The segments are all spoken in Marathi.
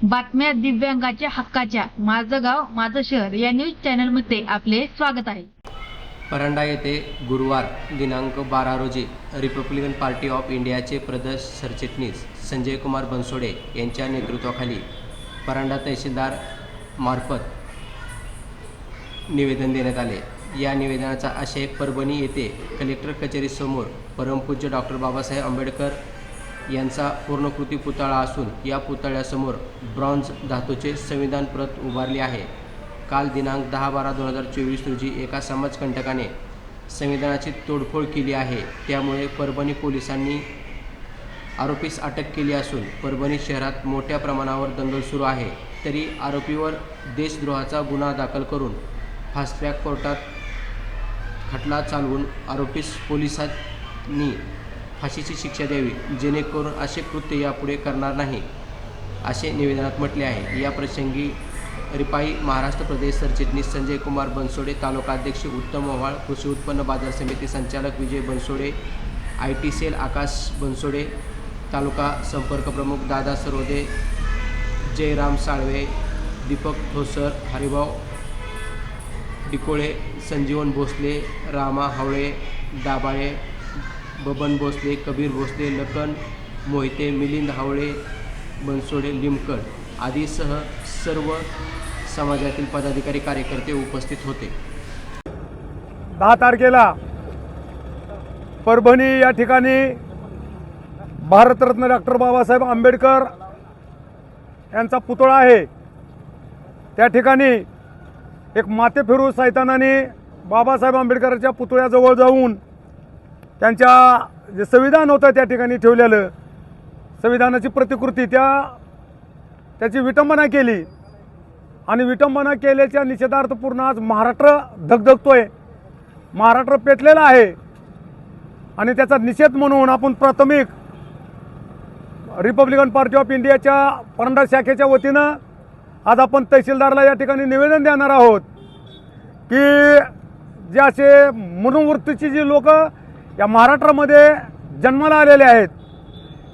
बातम्या दिव्यांगाच्या हक्काच्या. माझं गाव माझं शहर या न्यूज चॅनलमध्ये आपले स्वागत आहे. परांडा येथे गुरुवार दिनांक बारा रोजी रिपब्लिकन पार्टी ऑफ इंडियाचे प्रदेश सरचिटणीस संजय कुमार बनसोडे यांच्या नेतृत्वाखाली परांडा तहसीलदार मार्फत निवेदन देण्यात आले. या निवेदनाचा आशय परभणी येथे कलेक्टर कचेरीसमोर परमपूज्य डॉक्टर बाबासाहेब आंबेडकर यांचा पूर्णकृती पुतळा असून या पुतळ्यासमोर ब्रॉन्झ धातूचे संविधान प्रत उभारली आहे. काल दिनांक दहा बारा दोन हजार चोवीस रोजी एका समाजकंटकाने संविधानाची तोडफोड केली आहे. त्यामुळे परभणी पोलिसांनी आरोपीस अटक केली असून परभणी शहरात मोठ्या प्रमाणावर दंगल सुरू आहे. तरी आरोपीवर देशद्रोहाचा गुन्हा दाखल करून फास्ट ट्रॅक कोर्टात खटला चालवून आरोपीस पोलिसांनी फाशीची शिक्षा द्यावी जेणेकरून असे कृत्य यापुढे करणार नाही असे निवेदनात म्हटले आहे. या प्रसंगी रिपाई महाराष्ट्र प्रदेश सरचिटणीस संजय कुमार बनसोडे तालुका अध्यक्ष उत्तम ओव्हाळ कृषी उत्पन्न बाजार समिती संचालक Vijay Bansode I T cell Akash Bansode तालुका संपर्क प्रमुख दादा सरोदे जयराम साळवे दीपक ठोसर हरिभाऊ डिकोळे संजीवन भोसले रामा हावळे दाबाळे बबन भोसले कबीर भोसले लखन मोहिते मिलिंद हावळे बनसोडे लिमकड आदीसह सर्व समाजातील पदाधिकारी कार्यकर्ते उपस्थित होते. दहा तारखेला परभणी या ठिकाणी भारतरत्न डॉक्टर बाबासाहेब आंबेडकर यांचा पुतळा आहे. त्या ठिकाणी एक माते फिरू सैतानाने बाबासाहेब आंबेडकरांच्या पुतळ्याजवळ जाऊन त्यांच्या जे संविधान होतं त्या ठिकाणी ठेवलेलं संविधानाची प्रतिकृती त्या त्याची विटंबना केली. आणि विटंबना केल्याच्या निषेधार्थ पूर्ण आज महाराष्ट्र धगधगतोय. महाराष्ट्र पेटलेला आहे. आणि त्याचा निषेध म्हणून आपण प्राथमिक रिपब्लिकन पार्टी ऑफ इंडियाच्या परंडा शाखेच्या वतीनं आज आपण तहसीलदारला या ठिकाणी निवेदन देणार आहोत की जे असे मनोवृत्तीची जी लोक या महाराष्ट्रामध्ये जन्माला आलेले आहेत.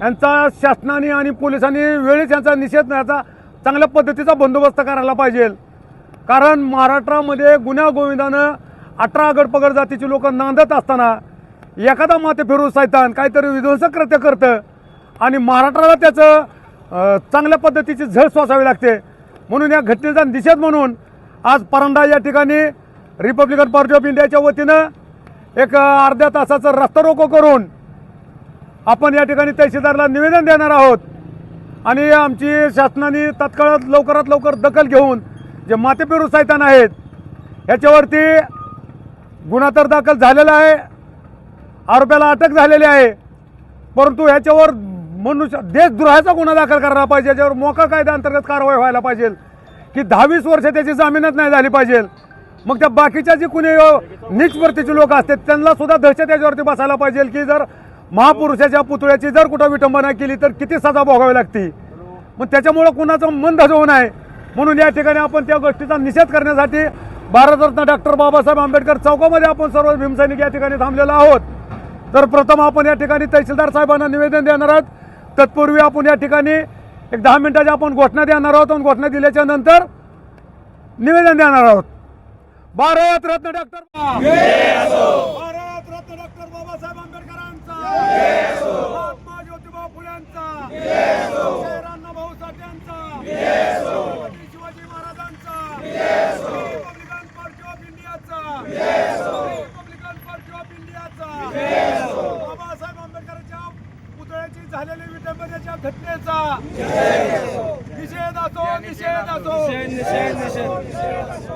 यांचा शासनाने आणि पोलिसांनी वेळीच यांचा निषेध याचा चांगल्या पद्धतीचा बंदोबस्त करायला पाहिजे. कारण महाराष्ट्रामध्ये गुन्हा गोविंदानं अठरा गडपगड जातीची लोक नांदत असताना एखादा माते फिरू सैतान काहीतरी विध्वंसक कृत्य करतं आणि महाराष्ट्राला त्याचं चांगल्या पद्धतीची झळ सोसावी लागते. म्हणून या घटनेचा निषेध म्हणून आज परांडा या ठिकाणी रिपब्लिकन पार्टी ऑफ इंडियाच्या वतीनं एक अर्ध्या तासाचं रस्ता रोको करून आपण या ठिकाणी तहसीलदारला निवेदन देणार आहोत. आणि आमची शासनाने तत्काळात लवकरात लवकर दखल घेऊन जे मातेपेरू सैतान आहेत ह्याच्यावरती गुन्हा तर दाखल झालेला आहे आरोप्याला अटक झालेली आहे परंतु ह्याच्यावर मनुष्य देशद्रोहाचा गुन्हा दाखल करायला पाहिजे याच्यावर मोका कायद्याअंतर्गत कारवाई व्हायला पाहिजे की दहावीस वर्ष त्याची जामीनच नाही झाली पाहिजे. मग त्या बाकीच्या जे कुणी अ, लोक असतात त्यांना सुद्धा दहशत याच्यावरती बसायला पाहिजे की जर महापुरुषाच्या पुतळ्याची जर कुठं विटंबना केली तर किती सजा भोगावी लागते. मग त्याच्यामुळं कुणाचं मन धजवू नये. म्हणून या ठिकाणी आपण त्या गोष्टीचा निषेध करण्यासाठी भारतरत्न डॉक्टर बाबासाहेब आंबेडकर चौकामध्ये आपण सर्व भीमसैनिक या ठिकाणी थांबलेलो आहोत. तर प्रथम आपण या ठिकाणी तहसीलदार साहेबांना निवेदन देणार आहोत. तत्पूर्वी आपण या ठिकाणी एक दहा मिनिटाची आपण घोषणा देणार आहोत आणि घोषणा दिल्याच्या नंतर निवेदन देणार आहोत. भारत रत्न डॉक्टर भारत रत्न डॉक्टर बाबासाहेब आंबेडकरांचा महात्मा ज्योतिबा फुल्यांचा शहरांना भाऊ साठ्यांचा छत्रपती शिवाजी महाराजांचा रिपब्लिकन पार्टी ऑफ इंडियाचा रिपब्लिकन पार्टी ऑफ इंडियाचा बाबासाहेब आंबेडकरांच्या पुतळ्याची झालेली विटंबनेच्या घटनेचा निषेध असो निषेध असो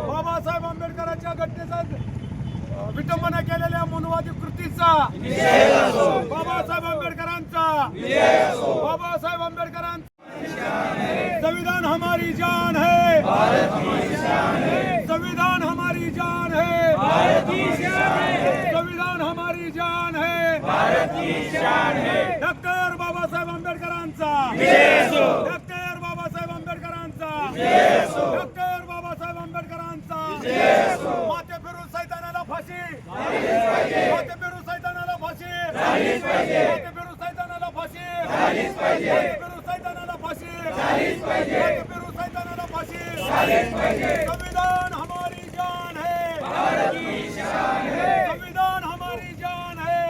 बाबासाहेब आंबेडकरांच्या घटनेचा विटंबना केलेल्या मनुवादी कृतीचा. बाबासाहेब आंबेडकरांचा. बाबासाहेब आंबेडकरांचा. संविधान हमारी जान है. संविधान हमारी जान है. संविधान हमारी जान है. डॉक्टर बाबासाहेब आंबेडकरांचा. पाहिजे. पेरू सैतानाला फाशी. झालीच पाहिजे. पेरू सैतानाला झालीच पाहिजे. संविधान हमारी जान है. भारत की शान है. हमारी जान है.